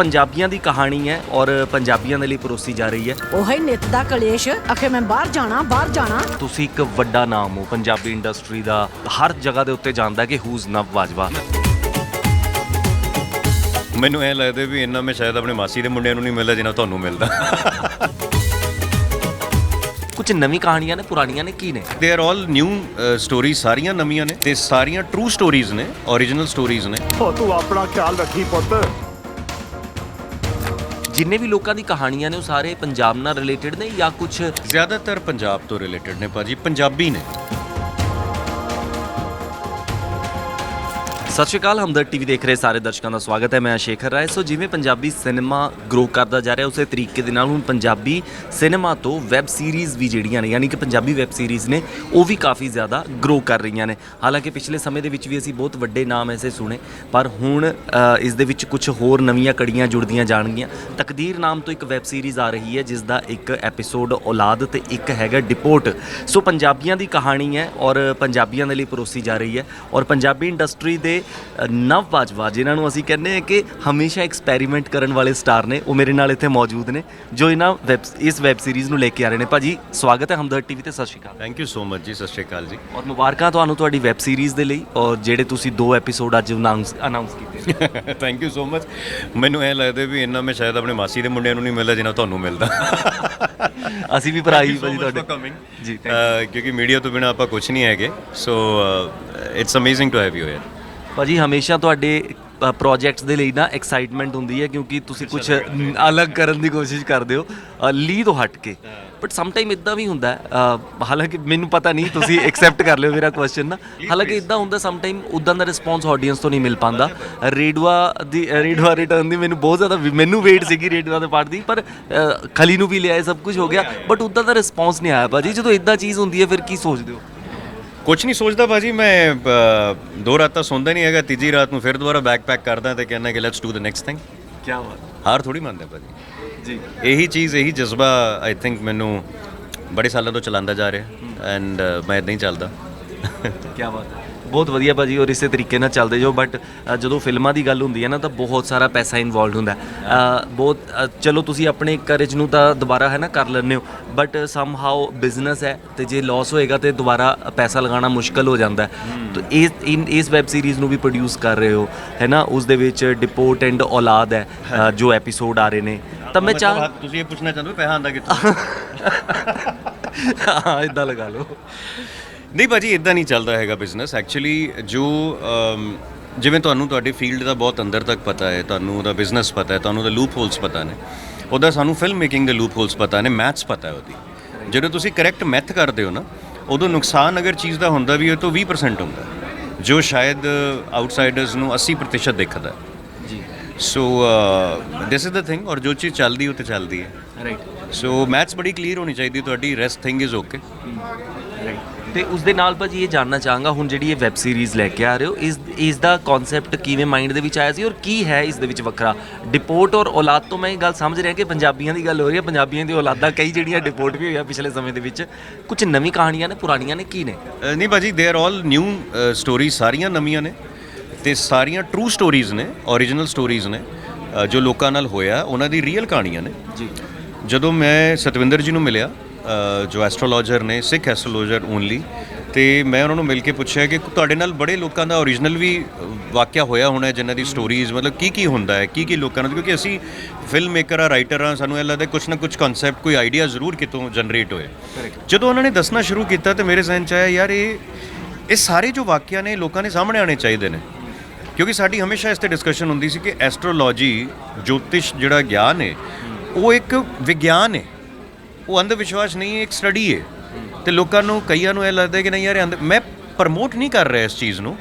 ਪੰਜਾਬੀਆਂ ਦੀ ਕਹਾਣੀ ਹੈ ਔਰ ਪੰਜਾਬੀਆਂ ਦੇ ਲਈ ਪਰੋਸੀ ਜਾ ਰਹੀ ਹੈ। ਉਹੀ ਨਿਤ ਦਾ ਕਲੇਸ਼ ਅਖੇ ਮੈਂ ਬਾਹਰ ਜਾਣਾ ਬਾਹਰ ਜਾਣਾ। ਤੁਸੀਂ ਇੱਕ ਵੱਡਾ ਨਾਮ ਹੋ। ਪੰਜਾਬੀ ਇੰਡਸਟਰੀ ਦਾ ਹਰ ਜਗ੍ਹਾ ਦੇ ਉੱਤੇ ਜਾਣਦਾ ਕਿ ਹੂਜ਼ ਨਵ ਬਾਜਵਾ? ਮੈਨੂੰ ਐ ਲੱਗਦਾ ਵੀ ਇੰਨਾ ਮੈਂ ਸ਼ਾਇਦ ਆਪਣੇ ਮਾਸੀ ਦੇ ਮੁੰਡਿਆਂ ਨੂੰ ਨਹੀਂ ਮਿਲਦਾ ਜਿੰਨਾ ਤੁਹਾਨੂੰ ਮਿਲਦਾ। ਕੁਝ ਨਵੀਂ ਕਹਾਣੀਆਂ ਨੇ ਪੁਰਾਣੀਆਂ ਨੇ ਕੀ ਨੇ? They are all new story ਸਾਰੀਆਂ ਨਵੀਆਂ ਨੇ ਤੇ ਸਾਰੀਆਂ ਟਰੂ ਸਟੋਰੀਜ਼ ਨੇ origignal ਸਟੋਰੀਜ਼ ਨੇ। ਉਹ ਤੂੰ ਆਪਣਾ ਖਿਆਲ ਰੱਖੀ ਪੁੱਤ। ਜਿੰਨੇ ਵੀ ਲੋਕਾਂ ਦੀ ਕਹਾਣੀਆਂ ਨੇ ਉਹ ਸਾਰੇ ਪੰਜਾਬ ਨਾਲ ਰਿਲੇਟਡ ਨੇ ਜਾਂ ਕੁਝ ਜ਼ਿਆਦਾਤਰ ਪੰਜਾਬ ਤੋਂ ਰਿਲੇਟਡ ਨੇ ਭਾਜੀ, ਪੰਜਾਬੀ ਨੇ। ਸਤਿ ਸ਼੍ਰੀ ਅਕਾਲ ਹਮਦਰ ਟੀਵੀ ਦੇਖ ਰਹੇ ਸਾਰੇ ਦਰਸ਼ਕਾਂ ਦਾ ਸਵਾਗਤ ਹੈ। ਮੈਂ ਸ਼ੇਖਰ ਰਾਏ। ਸੋ ਜਿਵੇਂ ਪੰਜਾਬੀ ਸਿਨੇਮਾ ਗਰੋ ਕਰਦਾ ਜਾ ਰਿਹਾ ਉਸੇ ਤਰੀਕੇ ਦੇ ਨਾਲ ਹੁਣ ਪੰਜਾਬੀ ਸਿਨੇਮਾ ਤੋਂ ਵੈਬ ਸੀਰੀਜ਼ ਵੀ ਜਿਹੜੀਆਂ ਨੇ ਯਾਨੀ ਕਿ ਪੰਜਾਬੀ ਵੈਬ ਸੀਰੀਜ਼ ਨੇ ਉਹ ਵੀ ਕਾਫੀ ਜ਼ਿਆਦਾ ਗਰੋ ਕਰ ਰਹੀਆਂ ਨੇ। ਹਾਲਾਂਕਿ ਪਿਛਲੇ ਸਮੇਂ ਦੇ ਵਿੱਚ ਵੀ ਅਸੀਂ ਬਹੁਤ ਵੱਡੇ ਨਾਮ ਐਸੇ ਸੁਣੇ ਪਰ ਹੁਣ ਅ, ਇਸ ਦੇ ਵਿੱਚ ਕੁਝ ਹੋਰ ਨਵੀਆਂ ਕੜੀਆਂ ਜੁੜਦੀਆਂ ਜਾਣਗੀਆਂ। ਤਕਦੀਰ ਨਾਮ ਤੋਂ ਇੱਕ ਵੈਬ ਸੀਰੀਜ਼ ਆ ਰਹੀ ਹੈ ਜਿਸ ਦਾ ਇੱਕ ਐਪੀਸੋਡ ਔਲਾਦ ਤੇ ਇੱਕ ਹੈਗਾ ਡਿਪੋਰਟ ਸੋ ਪੰਜਾਬੀਆਂ ਦੀ ਕਹਾਣੀ ਹੈ ਔਰ ਪੰਜਾਬੀਆਂ ਦੇ ਲਈ ਪਰੋਸੀ ਜਾ ਰਹੀ ਹੈ ਔਰ ਪੰਜਾਬੀ ਇੰਡਸਟਰੀ ਦੇ ਨਵ ਬਾਜਵਾ ਜਿਨ੍ਹਾਂ ਨੂੰ ਅਸੀਂ ਕਹਿੰਦੇ ਹਾਂ ਕਿ ਹਮੇਸ਼ਾ ਐਕਸਪੈਰੀਮੈਂਟ ਕਰਨ ਵਾਲੇ ਸਟਾਰ ਨੇ ਉਹ ਮੇਰੇ ਨਾਲ ਇੱਥੇ ਮੌਜੂਦ ਨੇ ਜੋ ਇਹਨਾਂ ਵੈਬ ਇਸ ਵੈਬ ਸੀਰੀਜ਼ ਨੂੰ ਲੈ ਕੇ ਆ ਰਹੇ ਨੇ। ਭਾਜੀ ਸਵਾਗਤ ਹੈ ਹਮਦਰ ਟੀਵੀ ਤੇ ਸਤਿ ਸ਼੍ਰੀ ਅਕਾਲ। ਥੈਂਕ ਯੂ ਸੋ ਮਚ ਜੀ ਸਤਿ ਸ਼੍ਰੀ ਅਕਾਲ ਜੀ। ਔਰ ਮੁਬਾਰਕਾਂ ਤੁਹਾਨੂੰ ਤੁਹਾਡੀ ਵੈਬ ਸੀਰੀਜ਼ ਦੇ ਲਈ ਔਰ ਜਿਹੜੇ ਤੁਸੀਂ ਦੋ ਐਪੀਸੋਡ ਅੱਜ ਅਨਾਉਂਸ ਅਨਾਉਂਸ ਕੀਤੇ ਥੈਂਕ ਯੂ ਸੋ ਮਚ ਮੈਨੂੰ ਐ ਲੱਗਦਾ ਵੀ ਇੰਨਾ ਮੈਂ ਸ਼ਾਇਦ ਆਪਣੇ ਮਾਸੀ ਦੇ ਮੁੰਡਿਆਂ ਨੂੰ ਨਹੀਂ ਮਿਲਦਾ ਜਿੰਨਾ ਤੁਹਾਨੂੰ ਮਿਲਦਾ। ਅਸੀਂ ਵੀ ਭਰਾ ਹੀ ਭਾਜੀ ਤੁਹਾਡੇ ਜੀ ਕਿਉਂਕਿ ਮੀਡੀਆ ਤੋਂ ਬਿਨਾ ਆਪਾਂ ਕੁਝ ਨਹੀਂ ਹੈਗੇ so it's amazing to have you here ਭਾਜੀ ਹਮੇਸ਼ਾ ਤੁਹਾਡੇ ਪ੍ਰੋਜੈਕਟਸ ਦੇ ਲਈ ਨਾ ਐਕਸਾਈਟਮੈਂਟ ਹੁੰਦੀ ਹੈ ਕਿਉਂਕਿ ਤੁਸੀਂ ਕੁਝ ਅਲੱਗ ਕਰਨ ਦੀ ਕੋਸ਼ਿਸ਼ ਕਰਦੇ ਹੋ। ਲੀ ਤੋਂ ਹਟ ਕੇ। ਬਟ ਸਮ ਟਾਈਮ ਇਦਾਂ ਵੀ ਹੁੰਦਾ ਹਾਲਾਂਕਿ ਮੈਨੂੰ ਪਤਾ ਨਹੀਂ ਤੁਸੀਂ ਐਕਸੈਪਟ ਕਰ ਲਿਓ ਮੇਰਾ ਕੁਐਸਚਨ ਨਾ। ਹਾਲਾਂਕਿ ਇਦਾਂ ਹੁੰਦਾ ਸਮ ਟਾਈਮ ਉਦਾਂ ਦਾ ਰਿਸਪੌਂਸ ਆਡੀਅנס ਤੋਂ ਨਹੀਂ ਮਿਲ ਪਾਉਂਦਾ। ਰੇਡਵਾ ਦੀ ਰੇਡਵਾ ਰਿਟਰਨ ਦੀ ਮੈਨੂੰ ਬਹੁਤ ਜ਼ਿਆਦਾ ਮੈਨੂੰ ਵੇਟ ਸੀਗੀ ਰੇਡਵਾ ਦੇ ਪਾਰਟ ਦੀ। ਪਰ ਖਲੀ ਨੂੰ ਵੀ ਲਿਆਏ ਸਭ ਕੁਝ ਹੋ ਗਿਆ। ਬਟ ਉਦਾਂ ਦਾ ਰਿਸਪੌਂਸ ਨਹੀਂ ਆਇਆ ਭਾਜੀ। ਜਦੋਂ ਇਦਾਂ ਚੀਜ਼ ਹੁੰਦੀ ਹੈ ਫਿਰ ਕੀ ਸੋਚਦੇ ਹੋ? ਕੁਝ ਨਹੀਂ ਸੋਚਦਾ ਬਾਜੀ ਮੈਂ ਅ, ਦੋ ਰਾਤਾਂ ਸੌਂਦਾ ਨਹੀਂ ਹੈਗਾ ਤੀਜੀ ਰਾਤ ਨੂੰ ਫਿਰ ਦੁਬਾਰਾ ਬੈਕ ਪੈਕ ਕਰਦਾ ਤੇ ਕਹਿੰਦਾ ਕਿ let's do the next thing ਕੀ ਬਾਤ ਹਾਰ ਥੋੜੀ ਮੰਨਦਾ ਬਾਜੀ ਜੀ। ਇਹੀ ਚੀਜ਼ ਇਹੀ ਜਜ਼ਬਾ ਆਈ ਥਿੰਕ ਮੈਨੂੰ ਬੜੇ ਸਾਲਾਂ ਤੋਂ ਚਲਾਉਂਦਾ ਜਾ ਰਿਹਾ। ਐਂਡ ਮੈਂ ਇਦਾਂ ਹੀ ਚੱਲਦਾ। ਕੀ ਬਾਤ ਹੈ। ਬਹੁਤ ਵਧੀਆ ਭਾਜੀ ਔਰ ਇਸੇ ਤਰੀਕੇ ਨਾਲ ਚੱਲਦੇ ਜੋ ਬਟ ਜਦੋਂ ਫਿਲਮਾਂ ਦੀ ਗੱਲ ਹੁੰਦੀ ਹੈ ਨਾ ਤਾਂ ਬਹੁਤ ਸਾਰਾ ਪੈਸਾ ਇਨਵੋਲਡ ਹੁੰਦਾ ਹੈ। ਅ, ਬਹੁਤ ਅ, ਚਲੋ ਤੁਸੀਂ ਆਪਣੇ ਕਰੇਜ ਨੂੰ ਤਾਂ ਦੁਬਾਰਾ ਹੈ ਨਾ ਕਰ ਲੈਂਦੇ ਹੋ ਬਟ ਸਮ ਹਾਊ ਬਿਜ਼ਨਸ ਹੈ ਤੇ ਜੇ ਲਾਸ ਹੋਏਗਾ ਤੇ ਦੁਬਾਰਾ ਪੈਸਾ ਲਗਾਉਣਾ ਮੁਸ਼ਕਲ ਹੋ ਜਾਂਦਾ ਹੈ। ਤਾਂ ਇਸ ਇਨ ਇਸ ਵੈਬ ਸੀਰੀਜ਼ ਨੂੰ ਵੀ ਪ੍ਰੋਡਿਊਸ ਕਰ ਰਹੇ ਹੋ ਹੈ ਨਾ ਉਸ ਦੇ ਵਿੱਚ ਡਿਪੋਰਟ ਐਂਡ ਔਲਾਦ ਹੈ ਅ, ਜੋ ਐਪੀਸੋਡ ਆ ਰਹੇ ਨੇ। ਤਾਂ ਮੈਂ ਚਾਹ ਮਤਲਬ ਤੁਸੀਂ ਇਹ ਪੁੱਛਣਾ ਚਾਹੁੰਦੇ ਹੋ ਪੈਸਾ ਆਂਦਾ ਕਿੱਥੋਂ? ਹਾਂ ਇਦਾਂ ਲਗਾ ਲਓ। ਨਹੀਂ ਭਾਜੀ ਇਦਾਂ ਨਹੀਂ ਚੱਲਦਾ ਹੈਗਾ ਬਿਜ਼ਨਸ ਐਕਚੁਅਲੀ ਜੋ ਜਿਵੇਂ ਤੁਹਾਨੂੰ ਤੁਹਾਡੀ ਫੀਲਡ ਦਾ ਬਹੁਤ ਅੰਦਰ ਤੱਕ ਪਤਾ ਹੈ ਤੁਹਾਨੂੰ ਉਹਦਾ ਬਿਜ਼ਨਸ ਪਤਾ ਹੈ ਤੁਹਾਨੂੰ ਉਹਦੇ ਲੂਪ ਹੋਲਸ ਪਤਾ ਨੇ। ਉਹਦਾ ਸਾਨੂੰ ਫਿਲਮ ਮੇਕਿੰਗ ਦੇ ਲੂਪ ਹੋਲਸ ਪਤਾ ਨੇ ਮੈਥਸ ਪਤਾ ਹੈ ਉਹਦੀ। ਜਦੋਂ ਤੁਸੀਂ ਕਰੈਕਟ ਮੈਥ ਕਰਦੇ ਹੋ ਨਾ ਉਦੋਂ ਨੁਕਸਾਨ ਅਗਰ ਚੀਜ਼ ਦਾ ਹੁੰਦਾ ਵੀ ਹੈ ਤਾਂ 20% ਹੁੰਦਾ ਜੋ ਸ਼ਾਇਦ ਆਊਟਸਾਈਡਰਸ ਨੂੰ 80% ਦਿਖਦਾ ਜੀ। ਸੋ ਦਿਸ ਇਜ਼ ਦ ਥਿੰਗ ਔਰ ਜੋ ਚੀਜ਼ ਚੱਲਦੀ ਉਹ ਤੇ ਚੱਲਦੀ ਹੈ। ਰਾਈਟ ਸੋ ਮੈਥਸ ਬੜੀ ਕਲੀਅਰ ਹੋਣੀ ਚਾਹੀਦੀ ਤੁਹਾਡੀ ਰੈਸਟ ਥਿੰਗ ਇਜ਼ ਓਕੇ ਤੇ ਉਸ ਦੇ ਨਾਲ ਭਾਜੀ ਇਹ ਜਾਨਣਾ ਚਾਹਾਂਗਾ ਹੁਣ ਜਿਹੜੀ ਇਹ ਵੈਬ ਸੀਰੀਜ਼ ਲੈ ਕੇ ਆ ਰਹੇ ਹੋ ਇਸ ਇਸ ਦਾ ਕਨਸੈਪਟ ਕਿਵੇਂ ਮਾਈਂਡ ਦੇ ਵਿੱਚ ਆਇਆ ਸੀ ਔਰ ਕੀ ਹੈ ਇਸ ਦੇ ਵਿੱਚ ਵੱਖਰਾ? ਡਿਪੋਰਟ ਔਰ ਔਲਾਦ ਤੋਂ ਮੈਂ ਇਹ ਗੱਲ ਸਮਝ ਰਿਹਾ ਕਿ ਪੰਜਾਬੀਆਂ ਦੀ ਗੱਲ ਹੋ ਰਹੀ ਹੈ ਪੰਜਾਬੀਆਂ ਦੀ ਔਲਾਦਾਂ ਕਈ ਜਿਹੜੀਆਂ ਡਿਪੋਰਟ ਵੀ ਹੋਈਆਂ ਪਿਛਲੇ ਸਮੇਂ ਦੇ ਵਿੱਚ। ਕੁਝ ਨਵੀਂ ਕਹਾਣੀਆਂ ਨੇ ਪੁਰਾਣੀਆਂ ਨੇ ਕੀ ਨੇ? ਨਹੀਂ ਭਾਜੀ they are all new story ਸਾਰੀਆਂ ਨਵੀਆਂ ਨੇ ਤੇ ਸਾਰੀਆਂ ਟਰੂ ਸਟੋਰੀਜ਼ ਨੇ origignal ਸਟੋਰੀਜ਼ ਨੇ ਜੋ ਲੋਕਾਂ ਨਾਲ ਹੋਇਆ ਉਹਨਾਂ ਦੀ ਰੀਅਲ ਕਹਾਣੀਆਂ ਨੇ। ਜੀ। ਜਦੋਂ ਮੈਂ ਸਤਵਿੰਦਰ ਜੀ ਨੂੰ ਮਿਲਿਆ ਜੋ ਐਸਟ੍ਰੋਲੋਜਰ ਨੇ ਸਿੱਖ ਐਸਟ੍ਰੋਲੋਜਰ ਓਨਲੀ ਤੇ ਮੈਂ ਉਹਨਾਂ ਨੂੰ ਮਿਲ ਕੇ ਪੁੱਛਿਆ ਕਿ ਤੁਹਾਡੇ ਨਾਲ ਬੜੇ ਲੋਕਾਂ ਦਾ origignal ਵੀ ਵਾਕਿਆ ਹੋਇਆ ਹੋਣਾ ਜਿਨ੍ਹਾਂ ਦੀ ਸਟੋਰੀਜ਼ ਮਤਲਬ ਕੀ ਕੀ ਹੁੰਦਾ ਹੈ ਕੀ ਕੀ ਲੋਕਾਂ ਨਾਲ ਕਿਉਂਕਿ ਅਸੀਂ ਫਿਲਮ ਮੇਕਰ ਆ ਰਾਈਟਰ ਆ ਸਾਨੂੰ ਇਹ ਲੱਗਦਾ ਕੁਝ ਨਾ ਕੁਝ ਕਨਸੈਪਟ ਕੋਈ ਆਈਡੀਆ ਜ਼ਰੂਰ ਕਿਤੋਂ ਜਨਰੇਟ ਹੋਏ ਜਦੋਂ ਉਹਨਾਂ ਨੇ ਦੱਸਣਾ ਸ਼ੁਰੂ ਕੀਤਾ ਤੇ ਮੇਰੇ ਜ਼ਿਹਨ ਚ ਆਇਆ ਯਾਰ ਇਹ ਇਹ ਸਾਰੇ ਜੋ ਵਾਕਿਆ ਨੇ ਲੋਕਾਂ ਦੇ ਸਾਹਮਣੇ ਆਣੇ ਚਾਹੀਦੇ ਨੇ। ਕਿਉਂਕਿ ਸਾਡੀ ਹਮੇਸ਼ਾ ਇਸ ਤੇ ਡਿਸਕਸ਼ਨ ਹੁੰਦੀ ਸੀ ਕਿ ਐਸਟ੍ਰੋਲੋਜੀ ਜੋਤਿਸ਼ ਜਿਹੜਾ ਗਿਆਨ ਹੈ ਉਹ ਇੱਕ ਵਿਗਿਆਨ ਹੈ। ਉਹ ਅੰਧ ਵਿਸ਼ਵਾਸ ਨਹੀਂ ਹੈ ਇੱਕ ਸਟੱਡੀ ਹੈ ਤੇ ਲੋਕਾਂ ਨੂੰ, ਕਈਆਂ ਨੂੰ ਇਹ ਲੱਗਦਾ ਕਿ ਨਹੀਂ ਯਾਰ ਅੰਧ, ਮੈਂ ਪ੍ਰਮੋਟ ਨਹੀਂ ਕਰ ਰਿਹਾ ਇਸ ਚੀਜ਼ ਨੂੰ।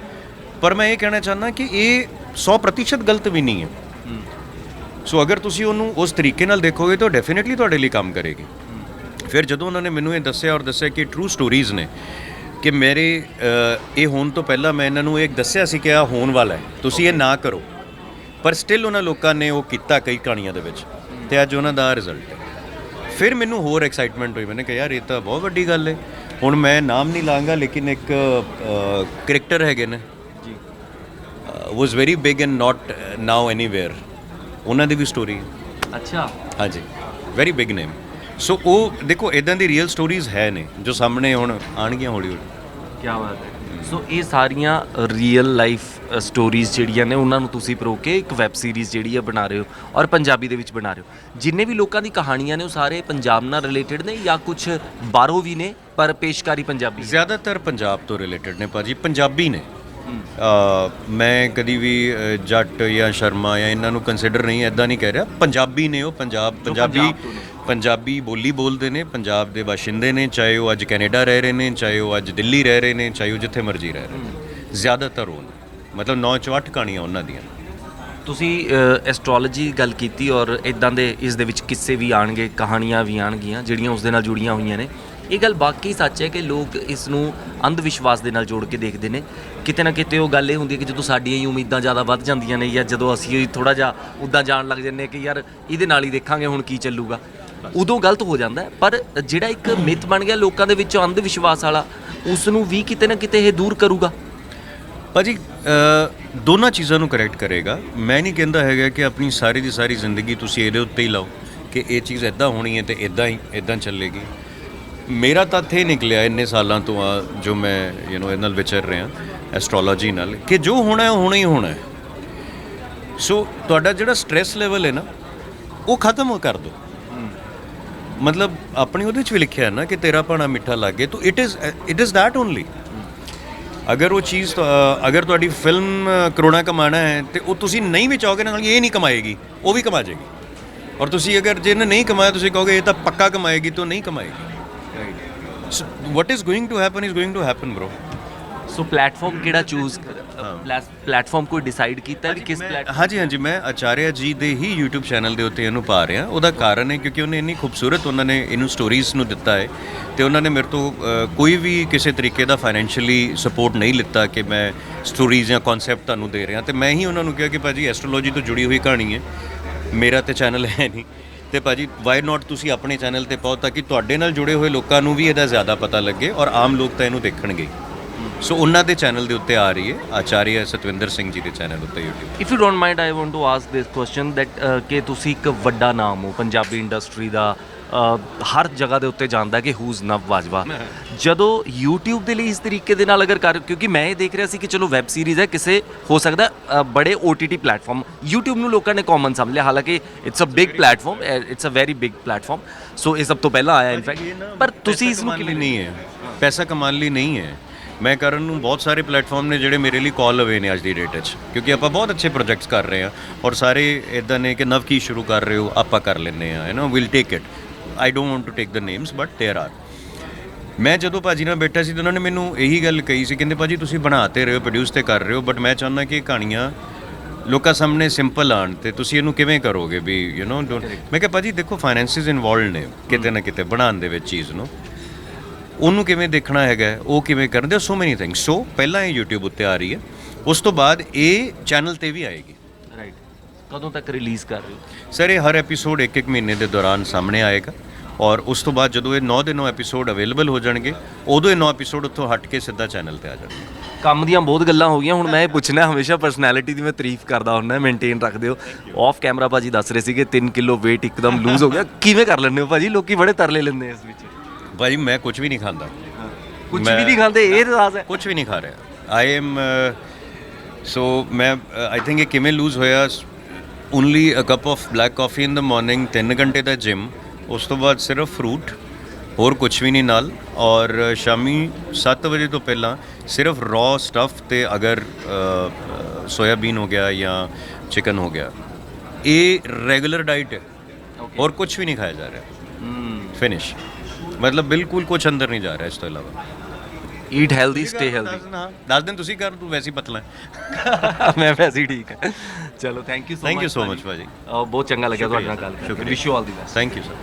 ਪਰ ਮੈਂ ਇਹ ਕਹਿਣਾ ਚਾਹੁੰਦਾ ਕਿ ਇਹ 100% ਗਲਤ ਵੀ ਨਹੀਂ ਹੈ। ਸੋ ਅਗਰ ਤੁਸੀਂ ਉਹਨੂੰ ਉਸ ਤਰੀਕੇ ਨਾਲ ਦੇਖੋਗੇ, ਤਾਂ ਡੈਫੀਨਿਟਲੀ ਤੁਹਾਡੇ ਲਈ ਕੰਮ ਕਰੇਗੀ। ਫਿਰ ਜਦੋਂ ਉਹਨਾਂ ਨੇ ਮੈਨੂੰ ਇਹ ਦੱਸਿਆ ਔਰ ਦੱਸਿਆ ਕਿ ਟਰੂ ਸਟੋਰੀਜ਼ ਨੇ, ਕਿ ਮੇਰੇ ਇਹ ਹੋਣ ਤੋਂ ਪਹਿਲਾਂ ਮੈਂ ਇਹਨਾਂ ਨੂੰ ਇਹ ਦੱਸਿਆ ਸੀ ਕਿ ਆ ਹੋਣ ਵਾਲਾ ਹੈ, ਤੁਸੀਂ ਇਹ ਨਾ ਕਰੋ। ਪਰ ਸਟਿਲ ਉਹਨਾਂ ਲੋਕਾਂ ਨੇ ਉਹ ਕੀਤਾ ਕਈ ਕਹਾਣੀਆਂ ਦੇ ਵਿੱਚ। ਤੇ ਅੱਜ ਉਹਨਾਂ ਦਾ ਰਿਜ਼ਲਟ ਹੈ। ਫਿਰ ਮੈਨੂੰ ਹੋਰ ਐਕਸਾਈਟਮੈਂਟ ਹੋਈ। ਮੈंने ਕਿਹਾ ਯਾਰ ਇਹ ਤਾਂ ਬਹੁਤ ਵੱਡੀ ਗੱਲ ਹੈ ਹੁਣ ਮੈਂ ਨਾਮ ਨਹੀਂ ਲਾਂਗਾ ਲੇਕਿਨ ਇੱਕ ਕੈਰੈਕਟਰ ਹੈਗੇ ਨੇ। ਜੀ। Was very big and not now anywhere ਉਹਨਾਂ ਦੀ ਵੀ ਸਟੋਰੀ ਹੈ ਅੱਛਾ। ਹਾਂਜੀ। ਵੈਰੀ ਬਿਗ ਨੇਮ ਸੋ ਉਹ ਦੇਖੋ ਇਦਾਂ ਦੀ ਰੀਅਲ ਸਟੋਰੀਜ਼ ਹੈ ਨੇ ਜੋ ਸਾਹਮਣੇ ਹੁਣ ਆਣਗੀਆਂ ਹੌਲੀ ਹੌਲੀ ਕੀ ਬਾਤ ਹੈ। ਸੋ ਇਹ ਸਾਰੀਆਂ ਰੀਅਲ ਲਾਈਫ ਸਟੋਰੀਜ਼ ਜਿਹੜੀਆਂ ਨੇ ਉਹਨਾਂ ਨੂੰ ਤੁਸੀਂ ਪਰੋ ਕੇ ਇੱਕ ਵੈਬ ਸੀਰੀਜ਼ ਜਿਹੜੀ ਹੈ ਬਣਾ ਰਹੇ ਹੋ ਔਰ ਪੰਜਾਬੀ ਦੇ ਵਿੱਚ ਬਣਾ ਰਹੇ ਹੋ। ਜਿੰਨੇ ਵੀ ਲੋਕਾਂ ਦੀ ਕਹਾਣੀਆਂ ਨੇ ਉਹ ਸਾਰੇ ਪੰਜਾਬ ਨਾਲ ਰਿਲੇਟਡ ਨੇ ਜਾਂ ਕੁਝ ਬਾਹਰੋਂ ਵੀ ਨੇ ਪਰ ਪੇਸ਼ਕਾਰੀ ਪੰਜਾਬੀ ਹੈ। ਜ਼ਿਆਦਾਤਰ ਪੰਜਾਬ ਤੋਂ ਰਿਲੇਟਡ ਨੇ ਭਾਜੀ ਪੰਜਾਬੀ ਨੇ। ਅ, ਮੈਂ ਕਦੀ ਵੀ ਅ, ਜੱਟ ਜਾਂ ਸ਼ਰਮਾ ਜਾਂ ਇਹਨਾਂ ਨੂੰ ਕੰਸੀਡਰ ਨਹੀਂ ਐਦਾਂ ਨਹੀਂ ਕਹਿ ਰਿਹਾ। ਪੰਜਾਬੀ ਨੇ ਉਹ ਪੰਜਾਬ ਪੰਜਾਬੀ ਪੰਜਾਬ ਤੋਂ ਨੇ। ਪੰਜਾਬੀ ਬੋਲੀ ਬੋਲਦੇ ਨੇ, ਪੰਜਾਬ ਦੇ ਬਾਸ਼ਿੰਦੇ ਨੇ, ਚਾਹੇ ਉਹ ਅੱਜ ਕੈਨੇਡਾ ਰਹਿ ਰਹੇ ਨੇ, ਚਾਹੇ ਉਹ ਅੱਜ ਦਿੱਲੀ ਰਹਿ ਰਹੇ ਨੇ, ਚਾਹੇ ਉਹ ਜਿੱਥੇ ਮਰਜ਼ੀ ਰਹਿ ਰਹੇ ਨੇ। ਜ਼ਿਆਦਾਤਰ ਉਹ ਮਤਲਬ 9 ਚੋਂ 8 ਕਹਾਣੀਆਂ ਉਹਨਾਂ ਦੀਆਂ ਤੁਸੀਂ ਐਸਟ੍ਰੋਲੋਜੀ ਗੱਲ ਕੀਤੀ ਔਰ ਇਦਾਂ ਦੇ ਇਸ ਦੇ ਵਿੱਚ ਕਿੱਸੇ ਵੀ ਆਣਗੇ, ਕਹਾਣੀਆਂ ਵੀ ਆਣਗੀਆਂ, ਜਿਹੜੀਆਂ ਉਸ ਦੇ ਨਾਲ ਜੁੜੀਆਂ ਹੋਈਆਂ ਨੇ। ਇਹ ਗੱਲ ਬਾਕੀ ਸੱਚ ਹੈ ਕਿ ਲੋਕ ਇਸ ਨੂੰ ਅੰਧ ਵਿਸ਼ਵਾਸ ਦੇ ਨਾਲ ਜੋੜ ਕੇ ਦੇਖਦੇ ਨੇ। ਕਿਤੇ ਨਾ ਕਿਤੇ ਉਹ ਗੱਲ ਇਹ ਹੁੰਦੀ ਹੈ ਕਿ ਜਦੋਂ ਸਾਡੀਆਂ ਹੀ ਉਮੀਦਾਂ ਜ਼ਿਆਦਾ ਵੱਧ ਜਾਂਦੀਆਂ ਨੇ ਜਾਂ ਜਦੋਂ ਅਸੀਂ ਥੋੜਾ ਜਿਹਾ ਉਦਾਂ ਜਾਣ ਲੱਗ ਜੰਨੇ ਕਿ ਯਾਰ ਇਹਦੇ ਨਾਲ ਹੀ ਦੇਖਾਂਗੇ ਹੁਣ ਕੀ ਚੱਲੂਗਾ। ਉਦੋਂ ਗਲਤ ਹੋ ਜਾਂਦਾ ਪਰ ਜਿਹੜਾ ਇੱਕ ਮਿੱਥ ਬਣ ਗਿਆ ਲੋਕਾਂ ਦੇ ਵਿੱਚੋਂ ਅੰਧ ਵਿਸ਼ਵਾਸ ਵਾਲਾ ਉਸ ਨੂੰ ਵੀ ਕਿਤੇ ਨਾ ਕਿਤੇ ਇਹ ਦੂਰ ਕਰੂਗਾ। ਭਾਜੀ ਅ, ਦੋਨਾਂ ਚੀਜ਼ਾਂ ਨੂੰ ਕਰੈਕਟ ਕਰੇਗਾ। ਮੈਂ ਨਹੀਂ ਕਹਿੰਦਾ ਹੈਗਾ ਕਿ ਆਪਣੀ ਸਾਰੀ ਦੀ ਸਾਰੀ ਜ਼ਿੰਦਗੀ ਤੁਸੀਂ ਇਹਦੇ ਉੱਤੇ ਹੀ ਲਾਓ ਕਿ ਇਹ ਚੀਜ਼ ਇਦਾਂ ਹੋਣੀ ਹੈ ਤੇ ਇਦਾਂ ਹੀ ਇਦਾਂ ਚੱਲੇਗੀ। ਮੇਰਾ ਤੱਥ ਇਹ ਨਿਕਲਿਆ ਇੰਨੇ ਸਾਲਾਂ ਤੋਂ ਆ ਜੋ ਮੈਂ ਯੂ نو ਇਹਦੇ ਨਾਲ ਵਿਚਰ ਰਿਹਾ ਐਸਟ੍ਰੋਲੋਜੀ ਨਾਲ ਕਿ ਜੋ ਹੋਣਾ ਹੈ ਉਹ ਹੋਣਾ ਹੀ ਹੋਣਾ ਹੈ। ਸੋ ਤੁਹਾਡਾ ਜਿਹੜਾ ਸਟ੍ਰੈਸ ਲੈਵਲ ਹੈ ਨਾ ਉਹ ਖਤਮ ਕਰ ਦਿਓ। ਮਤਲਬ ਆਪਣੀ ਉਹਦੇ ਚ ਵੀ ਲਿਖਿਆ ਹੈ ਨਾ ਕਿ ਤੇਰਾ ਭਾਣਾ ਮਿੱਠਾ ਲੱਗੇ ਤਾਂ it is it is that only ਅਗਰ ਉਹ ਚੀਜ਼ ਅਗਰ ਤੁਹਾਡੀ ਫਿਲਮ ਕਰੋਨਾ ਕਮਾਣਾ ਹੈ ਤੇ ਉਹ ਤੁਸੀਂ ਨਹੀਂ ਵੀ ਚਾਹੋਗੇ ਨਾ ਕਿ ਇਹ ਨਹੀਂ ਕਮਾਏਗੀ ਉਹ ਵੀ ਕਮਾ ਜਾਏਗੀ ਔਰ ਤੁਸੀਂ ਅਗਰ ਜਿਹਨੇ ਨਹੀਂ ਕਮਾਇਆ ਤੁਸੀਂ ਕਹੋਗੇ ਇਹ ਤਾਂ ਪੱਕਾ ਕਮਾਏਗੀ ਤਾਂ ਨਹੀਂ ਕਮਾਏਗੀ। So what is going to happen is going to happen bro so platform ਕਿਹੜਾ ਚੂਜ਼ ਪਲੇਟਫਾਰਮ ਕੋਈ ਡਿਸਾਈਡ ਕੀਤਾ ਵੀ ਕਿਸ ਪਲੇਟਫਾਰਮ ਹਾਂਜੀ ਹਾਂਜੀ ਮੈਂ ਆਚਾਰਿਆ ਜੀ ਦੇ ਹੀ YouTube ਚੈਨਲ ਦੇ ਉੱਤੇ ਇਹਨੂੰ ਪਾ ਰਿਹਾ। ਉਹਦਾ ਕਾਰਨ ਹੈ ਕਿਉਂਕਿ ਉਹਨੇ ਇੰਨੀ ਖੂਬਸੂਰਤ ਉਹਨਾਂ ਨੇ ਇਹਨੂੰ ਸਟੋਰੀਜ਼ ਨੂੰ ਦਿੱਤਾ ਹੈ ਤੇ ਉਹਨਾਂ ਨੇ ਮੇਰੇ ਤੋਂ ਕੋਈ ਵੀ ਕਿਸੇ ਤਰੀਕੇ ਦਾ ਫਾਈਨੈਂਸ਼ੀਅਲੀ ਸਪੋਰਟ ਨਹੀਂ ਲਿੱਤਾ ਕਿ ਮੈਂ ਸਟੋਰੀਜ਼ ਜਾਂ ਕਨਸੈਪਟ ਤੁਹਾਨੂੰ ਦੇ ਰਿਹਾ। ਤੇ ਮੈਂ ਹੀ ਉਹਨਾਂ ਨੂੰ ਕਿਹਾ ਕਿ ਭਾਜੀ ਐਸਟ੍ਰੋਲੋਜੀ ਤੋਂ ਜੁੜੀ ਹੋਈ ਕਹਾਣੀ ਹੈ। ਮੇਰਾ ਤੇ ਚੈਨਲ ਹੈ ਨਹੀਂ। ਤੇ ਭਾਜੀ ਵਾਈ ਨਾਟ ਤੁਸੀਂ ਆਪਣੇ ਚੈਨਲ ਤੇ ਪਾਓ ਤਾਂ ਕਿ ਤੁਹਾਡੇ ਨਾਲ ਜੁੜੇ ਹੋਏ ਲੋਕਾਂ ਨੂੰ ਵੀ ਇਹਦਾ ਜ਼ਿਆਦਾ ਪਤਾ ਲੱਗੇ ਔਰ ਆਮ ਲੋਕ ਤਾਂ ਇਹਨੂੰ ਦੇਖਣਗੇ। ਸੋ ਉਹਨਾਂ ਦੇ ਚੈਨਲ ਦੇ ਉੱਤੇ ਆ ਰਹੀ ਹੈ ਆਚਾਰੀਆ ਸਤਵਿੰਦਰ ਸਿੰਘ ਜੀ ਦੇ ਚੈਨਲ ਉੱਤੇ YouTube if you don't mind I want to ask this question that ਕਿ ਤੁਸੀਂ ਇੱਕ ਵੱਡਾ ਨਾਮ ਹੋ ਪੰਜਾਬੀ ਇੰਡਸਟਰੀ ਦਾ ਹਰ ਜਗ੍ਹਾ ਦੇ ਉੱਤੇ ਜਾਣਦਾ ਕਿ ਹੂਜ਼ ਨਵ ਬਾਜਵਾ। ਜਦੋਂ YouTube ਦੇ ਲਈ ਇਸ ਤਰੀਕੇ ਦੇ ਨਾਲ ਅਗਰ ਕਰ ਕਿਉਂਕਿ ਮੈਂ ਇਹ ਦੇਖ ਰਿਹਾ ਸੀ ਕਿ ਚਲੋ ਵੈਬ ਸੀਰੀਜ਼ ਹੈ ਕਿਸੇ ਹੋ ਸਕਦਾ ਬੜੇ OTT ਪਲੇਟਫਾਰਮ YouTube ਨੂੰ ਲੋਕਾਂ ਨੇ ਕਾਮਨ ਸਮਝ ਲਿਆ। ਹਾਲਾਂਕਿ it's a big platform it's a very big platform so ਇਹ ਸਭ ਤੋਂ ਪਹਿਲਾਂ ਆਇਆ ਇਨਫੈਕਟ ਪਰ ਤੁਸੀਂ ਇਸ ਨੂੰ ਕਿਵੇਂ ਨਹੀਂ ਹੈ। ਪੈਸਾ ਕਮਾਉਣ ਲਈ ਨਹੀਂ ਹੈ। ਮੈਂ ਕਰਨ ਨੂੰ ਬਹੁਤ ਸਾਰੇ ਪਲੇਟਫਾਰਮ ਨੇ ਜਿਹੜੇ ਮੇਰੇ ਲਈ ਕਾਲ ਅਵੇ ਨੇ ਅੱਜ ਦੀ ਡੇਟ 'ਚ ਕਿਉਂਕਿ ਆਪਾਂ ਬਹੁਤ ਅੱਛੇ ਪ੍ਰੋਜੈਕਟਸ ਕਰ ਰਹੇ ਹਾਂ ਔਰ ਸਾਰੇ ਇਦਾਂ ਨੇ ਕਿ ਨਵ ਕੀ ਸ਼ੁਰੂ ਕਰ ਰਹੇ ਹੋ ਆਪਾਂ ਕਰ ਲੈਂਦੇ ਆ you know we'll take it I don't want to take the names but there are ਮੈਂ ਜਦੋਂ ਭਾਜੀ ਨਾਲ ਬੈਠਾ ਸੀ ਤਾਂ ਉਹਨਾਂ ਨੇ ਮੈਨੂੰ ਇਹੀ ਗੱਲ ਕਹੀ ਸੀ ਕਹਿੰਦੇ ਭਾਜੀ ਤੁਸੀਂ ਬਣਾਤੇ ਰਹੇ ਹੋ ਪ੍ਰੋਡਿਊਸ ਤੇ ਕਰ ਰਹੇ ਹੋ ਬਟ ਮੈਂ ਚਾਹੁੰਦਾ ਕਿ ਇਹ ਕਹਾਣੀਆਂ ਲੋਕਾਂ ਸਾਹਮਣੇ ਸਿੰਪਲ ਆਣ ਤੇ ਤੁਸੀਂ ਇਹਨੂੰ ਕਿਵੇਂ ਕਰੋਗੇ ਵੀ ਯੂ نو ਮੈਂ ਕਿਹਾ ਭਾਜੀ ਦੇਖੋ ਫਾਈਨੈਂਸਿਸ ਇਨਵੋਲਡ ਨੇ ਕਿਤੇ ਨਾ ਕਿਤੇ ਬਣਾਉਣ ਦੇ ਵਿੱਚ ਚੀਜ਼ ਨੂੰ ਉਹਨੂੰ ਕਿਵੇਂ ਦੇਖਣਾ ਹੈਗਾ ਉਹ ਕਿਵੇਂ ਕਰਦੇ ਸੋ ਮੈਨੀ ਥਿੰਗਸ ਸੋ ਪਹਿਲਾਂ ਇਹ YouTube ਉੱਤੇ ਆ ਰਹੀ ਹੈ ਉਸ ਤੋਂ ਬਾਅਦ ਇਹ ਚੈਨਲ ਤੇ ਵੀ ਆਏਗੀ। ਰਾਈਟ ਕਦੋਂ ਤੱਕ ਰਿਲੀਜ਼ ਕਰ ਰਹੇ ਹੋ? ਸਰ ਇਹ ਹਰ ਐਪੀਸੋਡ ਇੱਕ ਇੱਕ ਮਹੀਨੇ ਦੇ ਦੌਰਾਨ ਸਾਹਮਣੇ ਆਏਗਾ ਔਰ ਉਸ ਤੋਂ ਬਾਅਦ ਜਦੋਂ ਇਹ 9 ਦੇ 9 ਐਪੀਸੋਡ ਅਵੇਲੇਬਲ ਹੋ ਜਾਣਗੇ ਉਦੋਂ ਇਹ 9 ਐਪੀਸੋਡ ਉੱਥੋਂ ਹਟ ਕੇ ਸਿੱਧਾ ਚੈਨਲ ਤੇ ਆ ਜਾਣਗੇ। ਕੰਮ ਦੀਆਂ ਬਹੁਤ ਗੱਲਾਂ ਹੋ ਗਈਆਂ ਹੁਣ ਮੈਂ ਇਹ ਪੁੱਛਣਾ ਹਮੇਸ਼ਾ ਪਰਸਨੈਲਿਟੀ ਦੀ ਮੈਂ ਤਾਰੀਫ ਕਰਦਾ ਹੁੰਦਾ ਮੇਨਟੇਨ ਰੱਖਦੇ ਹੋ। ਆਫ ਕੈਮਰਾ ਭਾਜੀ ਦੱਸ ਰਹੇ ਸੀ ਕਿ 3 ਕਿਲੋ weight ਇੱਕਦਮ ਲੂਜ਼ ਹੋ ਗਿਆ। ਕਿਵੇਂ ਕਰ ਲੈਂਦੇ ਹੋ ਭਾਜੀ? ਲੋਕੀ ਬੜੇ ਤਰਲੇ ਲੈਂਦੇ ਇਸ ਵਿੱਚ। ਭਾਈ ਮੈਂ ਕੁਝ ਵੀ ਨਹੀਂ ਖਾਂਦਾ। ਕੁਝ ਮੈਂ- ਵੀ ਨਹੀਂ ਖਾਂਦੇ ਇਹ ਰਾਜ਼ ਹੈ। ਕੁਝ ਵੀ ਨਹੀਂ ਖਾ ਰਿਹਾ। ਆਈ ਐਮ ਸੋ ਮੈਂ ਆਈ ਥਿੰਕ ਇਹ ਕਿਵੇਂ ਲੂਜ਼ ਹੋਇਆ? Only a cup of black coffee in the morning 3 ਘੰਟੇ ਦਾ ਜਿਮ ਉਸ ਤੋਂ ਬਾਅਦ ਸਿਰਫ ਫਰੂਟ ਹੋਰ ਕੁਝ ਵੀ ਨਹੀਂ ਨਾਲ। ਔਰ ਸ਼ਾਮੀ 7 ਵਜੇ ਤੋਂ ਪਹਿਲਾਂ ਸਿਰਫ ਰॉ ਸਟਫ ਤੇ ਅਗਰ ਸੋਇਆਬੀਨ ਹੋ ਗਿਆ ਜਾਂ ਚਿਕਨ ਹੋ ਗਿਆ। ਇਹ ਰੈਗੂਲਰ ਡਾਈਟ ਹੈ। ਹੋਰ ਕੁਝ ਵੀ ਨਹੀਂ ਖਾਇਆ ਜਾ ਰਿਹਾ। ਫਿਨਿਸ਼ ਮਤਲਬ ਬਿਲਕੁਲ ਕੁਝ ਅੰਦਰ ਨਹੀਂ ਜਾ ਰਿਹਾ ਇਸ ਤੋਂ ਇਲਾਵਾ। ਈਟ ਹੈਲਦੀ ਸਟੇ ਹੈਲਦੀ ਦੱਸ ਦਿਨ ਤੁਸੀਂ ਕਰ ਤੂੰ ਵੈਸੇ ਹੀ ਪਤਲਾ ਮੈਂ ਵੈਸੇ ਹੀ ਠੀਕ ਹੈ। ਚਲੋ thank you so much Thank you so much, ਭਾਜੀ। ਬਹੁਤ ਚੰਗਾ ਲੱਗਿਆ ਤੁਹਾਡੇ ਨਾਲ ਗੱਲ ਕਰਕੇ। ਸ਼ੁਕਰੀਆ। Wish you all the best thank you sir